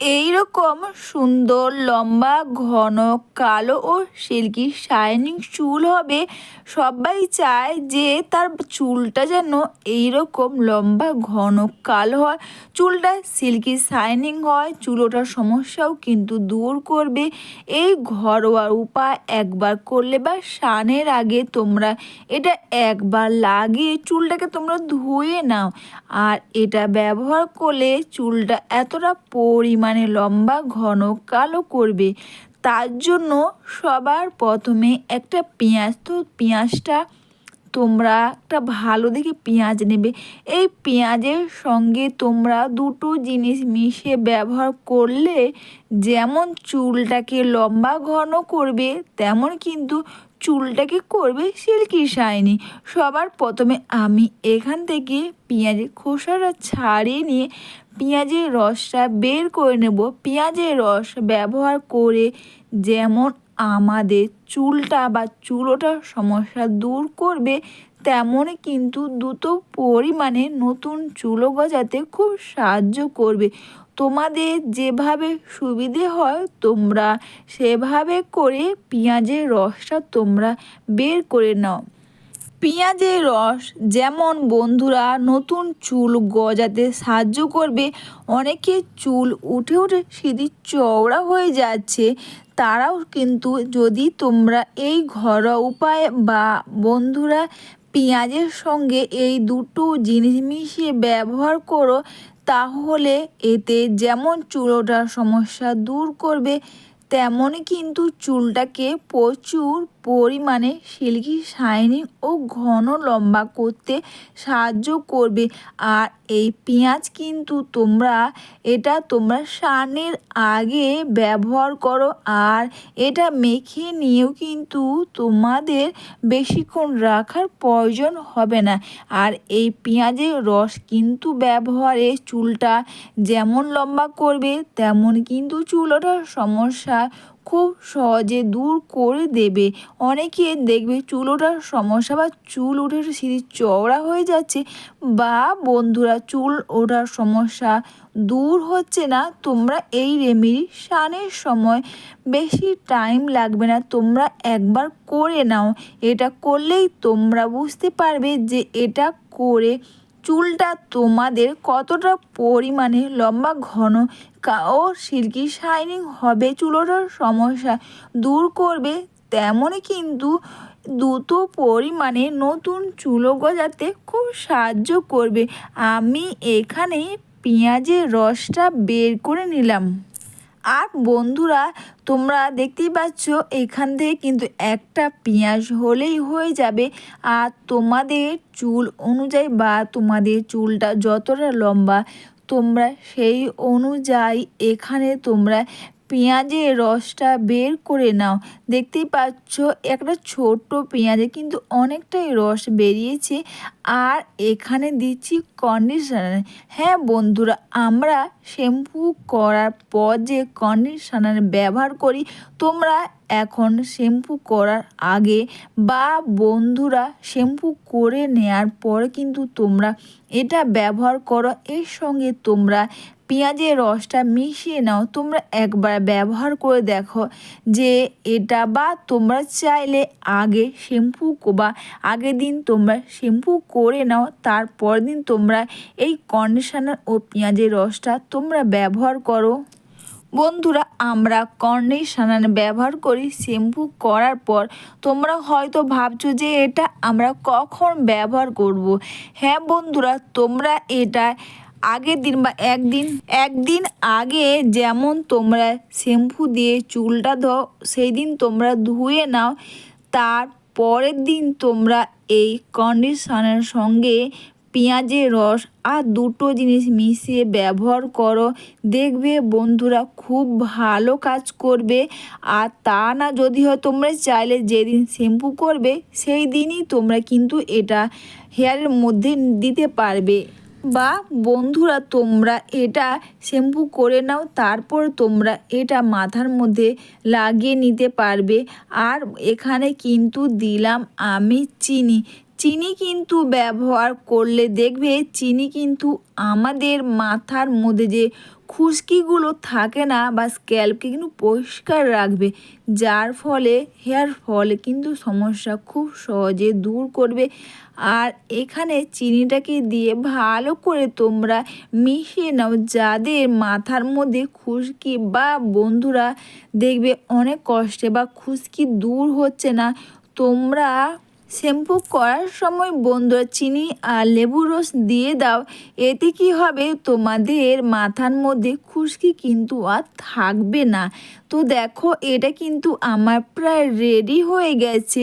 এই রকম সুন্দর, লম্বা, ঘন, কালো ও সিল্কি শাইনিং চুল হবে। সবাই চায় যে তার চুলটা যেন এই রকম লম্বা, ঘন, কালো হয়। চুলটা সিল্কি শাইনিং হয় চুলোটার সমস্যাও কিন্তু দূর করবে। এই ঘরোয়া উপায় একবার করলে বা স্নানের আগে তোমরা এটা একবার লাগিয়ে চুলটাকে তোমরা ধুয়ে নাও। আর এটা ব্যবহার করলে চুলটা এতটা পরিমাণে লম্বা, ঘন, কালো করবে। তার জন্য সবার প্রথমে একটা পেঁয়াজ, তো পেঁয়াজটা তোমরা একটা ভালো দেখে পেঁয়াজ নেবে। এই পেঁয়াজের সঙ্গে তোমরা দুটো জিনিস মিশিয়ে ব্যবহার করলে যেমন চুলটাকে লম্বা, ঘন করবে, তেমন কিন্তু চুলটাকে করবে সিল্কি শাইনি। সবার প্রথমে আমি এখান থেকে পেঁয়াজের খোসাটা ছাড়িয়ে নিয়ে পেঁয়াজের রসটা বের করে নেব। পেঁয়াজের রস ব্যবহার করে যেমন আমাদের চুলটা বা চুলোটার সমস্যা দূর করবে, তেমনই কিন্তু দ্রুত পরিমাণে নতুন চুলো গজাতে খুব সাহায্য করবে। তোমাদের যেভাবে সুবিধে হয়, তোমরা সেভাবে করে পেঁয়াজের রসটা তোমরা বের করে নাও। পেঁয়াজের রস যেমন বন্ধুরা নতুন চুল গজাতে সাহায্য করবে। অনেকে চুল উঠে উঠে সিঁড়ি চওড়া হয়ে যাচ্ছে। তারাও কিন্তু যদি তোমরা এই ঘরোয়া উপায় বা বন্ধুরা পেঁয়াজের সঙ্গে এই দুটো জিনিস মিশিয়ে ব্যবহার করো, তাহলে এতে যেমন চুলোটার সমস্যা দূর করবে, তেমনই কিন্তু চুলটাকে প্রচুর পরিমাণে সিল্কি, শাইনিং ও ঘন লম্বা করতে সাহায্য করবে। আর এই পেঁয়াজ কিন্তু তোমরা, এটা তোমরা সানের আগে ব্যবহার করো। আর এটা মেখে নিয়েও কিন্তু তোমাদের বেশিক্ষণ রাখার প্রয়োজন হবে না। আর এই পেঁয়াজের রস কিন্তু ব্যবহারে চুলটা যেমন লম্বা করবে, তেমন কিন্তু চুলোটার সমস্যা খুব সহজে দূর করে দেবে। অনেকে দেখবে চুল ওঠার সমস্যা বা চুল উঠে সিঁড়ি চওড়া হয়ে যাচ্ছে বা বন্ধুরা, চুল ওঠার সমস্যা দূর হচ্ছে না। তোমরা এই রেমেডি স্নানের সময় বেশি টাইম লাগবে না। তোমরা একবার করে নাও। এটা করলেই তোমরা বুঝতে পারবে যে এটা করে চুলটা তোমাদের কতটা পরিমাণে লম্বা, ঘন? ও সিল্কি শাইনিং হবে চুলোটার সমস্যা দূর করবে। তেমনই কিন্তু দ্রুত পরিমাণে নতুন চুলো গজাতে খুব সাহায্য করবে। আমি এখানে পেঁয়াজের রসটা বের করে নিলাম। আর বন্ধুরা, তোমরা দেখতেই পাচ্ছ, এখান থেকে কিন্তু একটা পেঁয়াজ হলেই হয়ে যাবে। আর তোমাদের চুল অনুযায়ী বা তোমাদের চুলটা যতটা লম্বা, তোমরা সেই অনুযায়ী এখানে তোমরা পেঁয়াজের রসটা বের করে নাও। দেখতেই পাচ্ছ, একটা ছোট্ট পেঁয়াজে কিন্তু অনেকটাই রস বেরিয়েছে। আর এখানে দিচ্ছি কন্ডিশনার হ্যাঁ বন্ধুরা, আমরা শ্যাম্পু করার পর যে কন্ডিশনার ব্যবহার করি, তোমরা এখন শ্যাম্পু করার আগে বা বন্ধুরা শ্যাম্পু করে নেয়ার পর কিন্তু তোমরা এটা ব্যবহার করো। এর সঙ্গে তোমরা পেঁয়াজের রসটা মিশিয়ে নাও। তোমরা একবার ব্যবহার করে দেখো যে এটা বা তোমরা চাইলে আগে শ্যাম্পু বা আগের দিন তোমরা শ্যাম্পু করে নাও তারপর দিন তোমরা এই কন্ডিশনার ও পেঁয়াজের রসটা তোমরা ব্যবহার করো। বন্ধুরা, আমরা কন্ডিশনার ব্যবহার করি শ্যাম্পু করার পর তোমরা হয়তো ভাবছ যে এটা আমরা কখন ব্যবহার করব। হ্যাঁ বন্ধুরা, তোমরা এটা আগের দিন বা একদিন একদিন আগে যেমন তোমরা শ্যাম্পু দিয়ে চুলটা ধো সেই দিন তোমরা ধুয়ে নাও তার পরের দিন তোমরা এই কন্ডিশনারের সঙ্গে পেঁয়াজের রস আর দুটো জিনিস মিশিয়ে ব্যবহার করো। দেখবে বন্ধুরা খুব ভালো কাজ করবে। আর তা না যদি হয় তোমরা চাইলে যেদিন শ্যাম্পু করবে, সেই দিনই তোমরা কিন্তু এটা হেয়ারের মধ্যে দিতে পারবে। বা বন্ধুরা, তোমরা এটা শ্যাম্পু করে নাও, তারপর তোমরা এটা মাথার মধ্যে লাগিয়ে নিতে পারবে। আর এখানে কিন্তু দিলাম আমি চিনি। চিনি কিন্তু ব্যবহার করলে দেখবে চিনি কিন্তু আমাদের মাথার মধ্যে যে খুশকিগুলো থাকে না বা স্ক্যাল্পকে কিন্তু পরিষ্কার রাখবে, যার ফলে, হেয়ার ফলে কিন্তু সমস্যা খুব সহজে দূর করবে। আর এখানে চিনিটাকে দিয়ে ভালো করে তোমরা মিশিয়ে নাও, যাদের মাথার মধ্যে খুশকি বা বন্ধুরা দেখবে অনেক কষ্টে বা খুশকি দূর হচ্ছে না, তোমরা শ্যাম্পু করার সময় বন্ধুরা চিনি আর লেবু রস দিয়ে দাও। এতে কি হবে? তোমাদের মাথার মধ্যে খুশকি কিন্তু আর থাকবে না। তো দেখো, এটা কিন্তু আমার প্রায় রেডি হয়ে গেছে।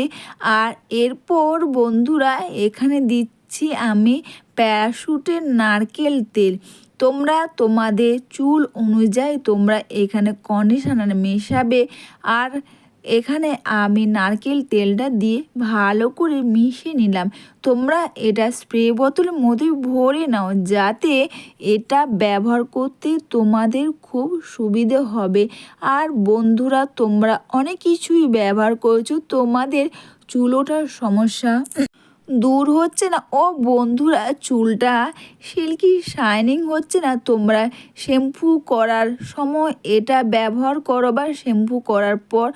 আর এরপর বন্ধুরা, এখানে দিচ্ছি আমি প্যারাশুটের নারকেল তেল। তোমরা তোমাদের চুল অনুযায়ী তোমরা এখানে কন্ডিশনার মেশাবে। আর এখানে আমি নারকেল তেলটা দিয়ে ভালো করে মিশিয়ে নিলাম। তোমরা এটা স্প্রে বোতলের মধ্যে ভরে নাও, যাতে এটা ব্যবহার করতে তোমাদের খুব সুবিধে হবে। আর বন্ধুরা, তোমরা অনেক কিছুই ব্যবহার করেছ, তোমাদের চুলোটার সমস্যা দূর হচ্ছে না? ও বন্ধুরা, চুলটা সিল্কি শাইনিং হচ্ছে না? তোমরা শ্যাম্পু করার সময় এটা ব্যবহার করো বা শ্যাম্পু করার পর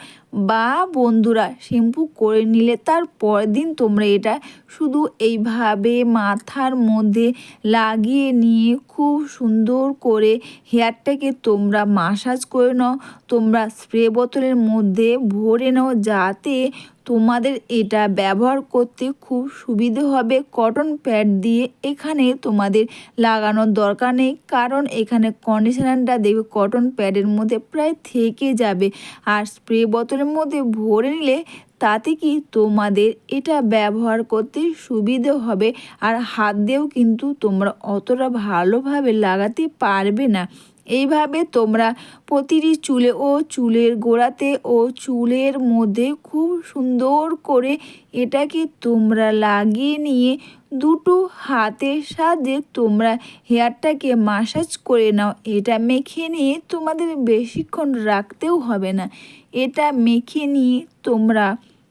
বা বন্ধুরা, শ্যাম্পু করে নিলে তার পরের দিন তোমরা এটা শুধু এইভাবে মাথার মধ্যে লাগিয়ে নিয়ে খুব সুন্দর করে হেয়ারটাকে তোমরা মাসাজ করে নাও। তোমরা স্প্রে বোতলের মধ্যে ভরে নাও যাতে তোমাদের এটা ব্যবহার করতে খুব সুবিধে হবে। কটন প্যাড দিয়ে এখানে তোমাদের লাগানোর দরকার নেই, কারণ এখানে কন্ডিশনারটা দেখবে কটন প্যাডের মধ্যে প্রায় থেকে যাবে। আর স্প্রে বোতলের মধ্যে ভরে নিলে তাতে কি তোমাদের এটা ব্যবহার করতে সুবিধে হবে। আর হাত দিয়েও কিন্তু তোমরা অতটা ভালোভাবে লাগাতে পারবে না। এইভাবে তোমরা প্রতিটি চুলে ও চুলের গোড়াতে ও চুলের মধ্যে খুব সুন্দর করে এটাকে তোমরা লাগিয়ে নিয়ে দুটো হাতের সাহায্যে তোমরা হেয়ারটাকে মাসাজ করে নাও। এটা মেখে নিয়ে তোমাদের বেশিক্ষণ রাখতেও হবে না। এটা মেখে নিয়ে তোমরা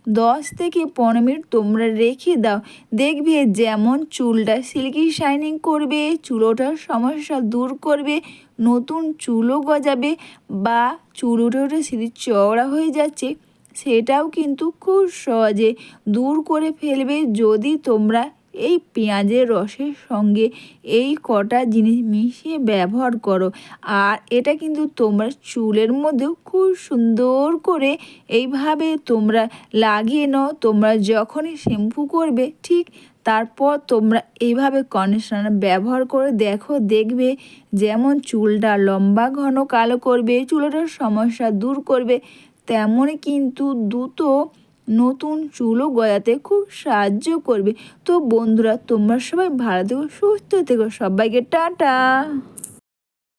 দশ থেকে পনেরো মিনিট তোমরা রেখে দাও। দেখবে যেমন চুলটা সিল্কি শাইনিং করবে, চুলোটার সমস্যা দূর করবে, নতুন চুলও গজাবে বা চুল উঠে উঠে সিঁড়ি চওড়া হয়ে যাচ্ছে, সেটাও কিন্তু খুব সহজে দূর করে ফেলবে। যদি তোমরা এই পেঁয়াজের রসের সঙ্গে এই কটা জিনিস মিশিয়ে ব্যবহার করো। আর এটা কিন্তু তোমরা চুলের মধ্যেও খুব সুন্দর করে এইভাবে তোমরা লাগিয়ে নাও। তোমরা যখনই শ্যাম্পু করবে, ঠিক তারপর তোমরা এইভাবে কন্ডিশনার ব্যবহার করে দেখো, দেখবে যেমন চুলটা লম্বা, ঘন, কালো করবে চুলটার সমস্যা দূর করবে, তেমনই কিন্তু দ্রুত নতুন চুলও গজাতে খুব সাহায্য করবে। তো বন্ধুরা, তোমরা সবাই ভালো থেকো, সুস্থ থেকো। সবাইকে টাটা।